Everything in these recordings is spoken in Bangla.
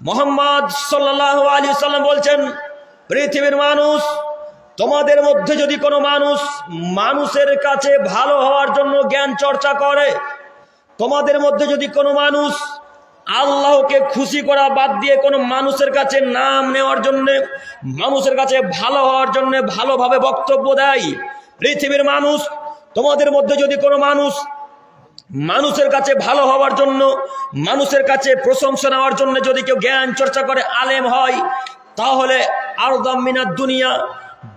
মোহাম্মদ সাল্লাহ আলী সাল্লাম বলছেন, পৃথিবীর মানুষ, তোমাদের মধ্যে যদি কোনো মানুষ মানুষের কাছে ভালো হওয়ার জন্য জ্ঞান চর্চা করে, তোমাদের মধ্যে যদি কোনো মানুষ আল্লাহকে খুশি করা বাদ দিয়ে কোনো মানুষের কাছে নাম নেওয়ার জন্যে, মানুষের কাছে ভালো হওয়ার জন্য ভালোভাবে বক্তব্য দেয়, পৃথিবীর মানুষ, তোমাদের মধ্যে যদি কোনো মানুষ মানুষের কাছে ভালো হওয়ার জন্য, মানুষের কাছে প্রশংসা নেওয়ার জন্য যদি কেউ জ্ঞান চর্চা করে, আলেম হয়, তাহলে আর মিনার দুনিয়া।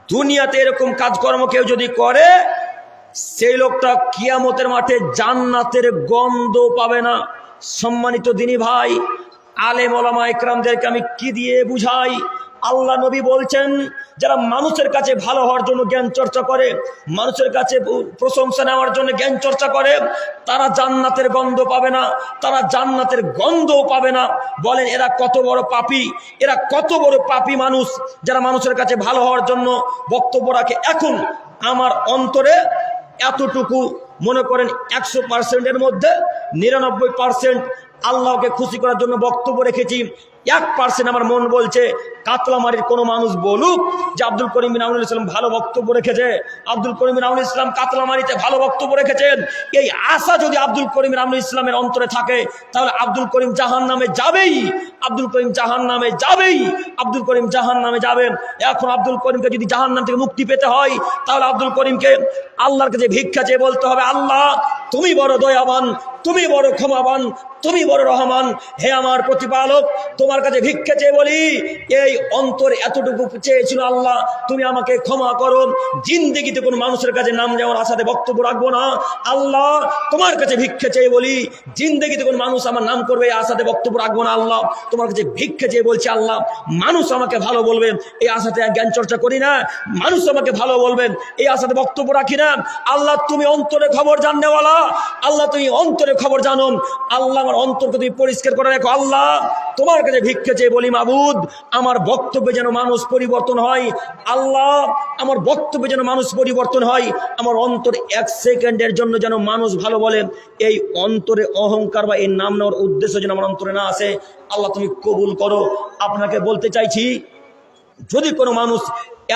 দুনিয়াতে এরকম কাজকর্ম কেউ যদি করে, সেই লোকটা কিয়ামতের মাঠে জান্নাতের গন্ধ পাবে না। সম্মানিত দিনী ভাই, আলেম ওলামা একরামদেরকে আমি কি দিয়ে বুঝাই? আল্লাহ নবী বলছেন যারা মানুষের কাছে ভালো হওয়ার জন্য জ্ঞান চর্চা করে, মানুষের কাছে প্রশংসা নেওয়ার জন্য জ্ঞান চর্চা করে, তারা জান্নাতের গন্ধ পাবে না, তারা জান্নাতের গন্ধও পাবে না। বলেন, এরা কত বড় পাপি, এরা কত বড় পাপী মানুষ যারা মানুষের কাছে ভালো হওয়ার জন্য বক্তব্য রাখে। এখন আমার অন্তরে এতটুকু মনে করেন, একশো পার্সেন্টের মধ্যে, নিরানব্বই পার্সেন্ট আল্লাহকে খুশি করার জন্য বক্তব্য রেখেছি। এক পার্সেন্ট আমার মন বলছে কাতলামারির কোনো মানুষ বলুক যে আব্দুল করিম বিন আমরুল ইসলাম ভালো বক্তব্য রেখেছে। আব্দুল করিম বিন আমরুল ইসলাম কাতলামারিতে ভালো বক্তব্য রেখেছেন। এই আশা যদি আব্দুল করিম বিন ইসলামের অন্তরে থাকে, তাহলে আব্দুল করিম জাহান নামে যাবেই। আব্দুল করিম জাহান নামে যাবেই। আব্দুল করিম জাহান নামে যাবেন। এখন আব্দুল করিমকে যদি জাহান নাম থেকে মুক্তি পেতে হয়, তাহলে আব্দুল করিমকে আল্লাহর কাছে ভিক্ষা চেয়ে বলতে হবে, আল্লাহ, তুমি বড় দয়াবান তুমি বড় ক্ষমাবান, তুমি বড় রহমান। হে আমার প্রতিপালক, তোমার কাছে ভিক্ষে চেয়ে বলি, এই অন্তর এতটুকু চেয়েছিল আল্লাহ, তুমি আমাকে ক্ষমা করো। জিন্দিগিতে কোনো মানুষের কাছে নাম যাওয়ার আশাতে বক্তব্য রাখব না। আল্লাহ, তোমার কাছে ভিক্ষা চেয়ে বলি, জিন্দিগিতে কোনো মানুষ আমার নাম করবে এই আশাতে বক্তব্য রাখব না আল্লাহ। তোমার কাছে ভিক্ষে চেয়ে বলছি আল্লাহ, মানুষ আমাকে ভালো বলবে, এই আশাতে জ্ঞান চর্চা করি না। মানুষ আমাকে ভালো বলবেন এই আশাতে বক্তব্য রাখি না। আল্লাহ, তুমি অন্তরে খবর জাননেওয়ালা। আল্লাহ, তুমি অন্তরে খবর জানো আল্লাহ আমার অন্তরকে তুমি পরিষ্কার করে রাখো। আল্লাহ, তোমার কাছে ভিক্ষা চেয়ে বলি, মাবুদ, আমার বক্তব্যে যেন মানুষ পরিবর্তন হয়। আল্লাহ, আমার বক্তব্যে যেন মানুষ পরিবর্তন হয়। আমার অন্তর এক সেকেন্ডের জন্য যেন মানুষ ভালো বলে। এই অন্তরে অহংকার বা এই নাম নেওয়ার উদ্দেশ্য যেন আমার অন্তরে না আসে। আল্লাহ, তুমি কবুল করো। আপনাকে বলতে চাইছি, যদি কোনো মানুষ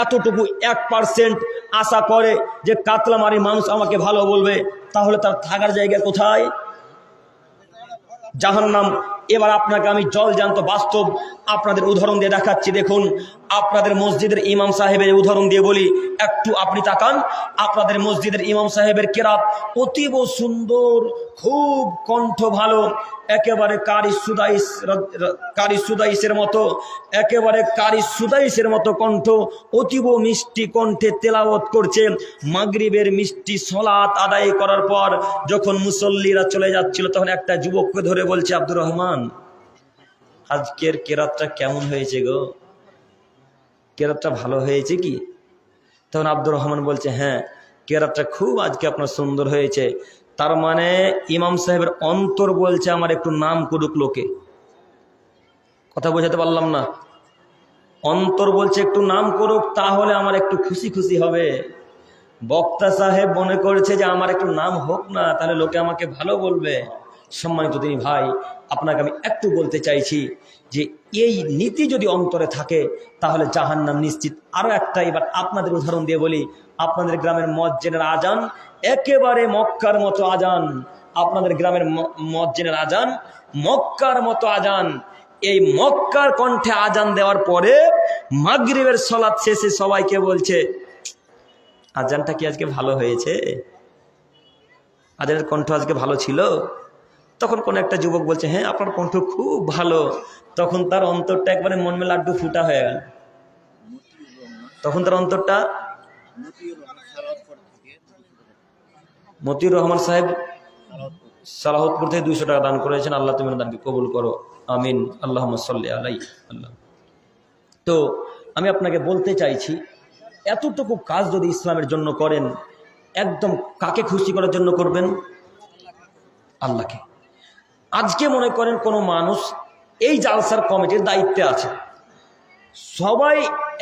এতটুকু এক পার্সেন্ট আশা করে যে কাতলামারি মানুষ আমাকে ভালো বলবে, তাহলে তার থাকার জায়গা কোথায়? জাহান্নাম এবার আপনাকে আমি জল জানত বাস্তব আপনাদের উদাহরণ দিয়ে দেখাচ্ছি। দেখুন, আপনাদের মসজিদের ইমাম সাহেবের উদাহরণ দিয়ে বলি। একটু আপনি তাকান। আপনাদের মসজিদের ইমাম সাহেবের কেরাত অতীব সুন্দর, খুব কণ্ঠ ভালো। একেবারে কারি সুদাইস কারি সুদাইসের মতো, একেবারে কারি সুদাইসের মতো কণ্ঠ, অতীব মিষ্টি কণ্ঠে তেলাওয়াত করছে। মাগরিবের মিষ্টি সলাত আদায় করার পর যখন মুসল্লিরা চলে যাচ্ছিল, তখন একটা যুবককে ধরে বলছে, আব্দুর রহমান আজকের কেরাতটা কেমন হয়েছে গো? কেরাতটা ভালো হয়েছে কি? তখন আব্দুর রহমান বলছে হ্যাঁ কেরাতটা খুব আজকে আপনার সুন্দর হয়েছে। তার মানে ইমাম সাহেবের অন্তর বলছে, আমার একটু নাম করুক লোকে। কথা বোঝাতে পারলাম না। অন্তর বলছে, একটু নাম করুক, তাহলে আমার একটু খুশি খুশি হবে। বক্তা সাহেব মনে করেছে যে, আমার একটু নাম হোক না, তাহলে লোকে আমাকে ভালো বলবে। সম্মানিত তিনি ভাই, আপনাকে আমি একটু বলতে চাইছি যে এই নীতি যদি অন্তরে থাকে, তাহলে জাহান্নাম নিশ্চিত আরও একটা। এবার আপনাদের উদাহরণ দিয়ে বলি, আপনাদের গ্রামের মজ্জেনের আজান একেবারে মক্কার মতো আজান। আপনাদের গ্রামের মজ্জেনের আজান মক্কার মতো আজান। এই মক্কার কণ্ঠে আজান দেওয়ার পরে মাগরিবের সলাৎ শেষে সবাইকে বলছে, আজানটা কি আজকে ভালো হয়েছে? আজানের কণ্ঠ আজকে ভালো ছিল? তখন কোন একটা যুবক বলছে হ্যাঁ আপনার কণ্ঠ খুব ভালো। তখন তার অন্তরটা একবারে মন মেলা আড্ডু ফুটা হয়ে গেল। তখন তার অন্তরটা মতিউর রহমান সাহেব সালাহতপুর থেকে দুইশো টাকা দান করেছেন। আল্লাহ তুমি দানকে কবুল করো। আমিন। আল্লাহ সাল্লি আলাই আল্লাহ তো আমি আপনাকে বলতে চাইছি, এতটুকু কাজ যদি ইসলামের জন্য করেন, একদম কাকে খুশি করার জন্য করবেন? আল্লাহকে। আজকে মনে করেন কোনো মানুষ এই জালসার কমিটির দায়িত্বে আছে। সবাই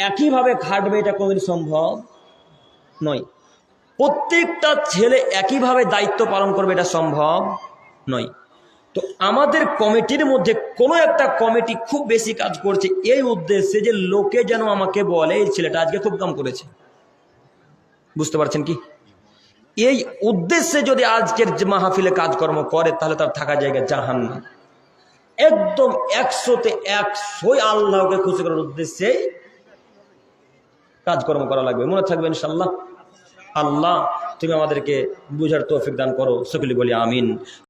একইভাবে খাটবে, এটা কোনোদিন সম্ভব নয়। প্রত্যেকটা ছেলে একইভাবে দায়িত্ব পালন করবে, এটা সম্ভব নয়। তো আমাদের কমিটির মধ্যে কোনো একটা কমিটি খুব বেশি কাজ করছে এই উদ্দেশ্যে যে লোকে যেন আমাকে বলে, এই ছেলেটা আজকে খুব কাম করেছে। বুঝতে পারছেন কি? এই উদ্দেশ্যে যদি আজকের মাহফিলে কাজকর্ম করে, তাহলে তার থাকা জায়গা জাহান একদম একশোতে একশোই আল্লাহকে খুশি করার উদ্দেশ্যে কাজকর্ম করা লাগবে। মনে থাকবে ইনশাল্লাহ আল্লাহ, তুমি আমাদেরকে বুঝার তৌফিক দান করো। সকলে বলি আমিন।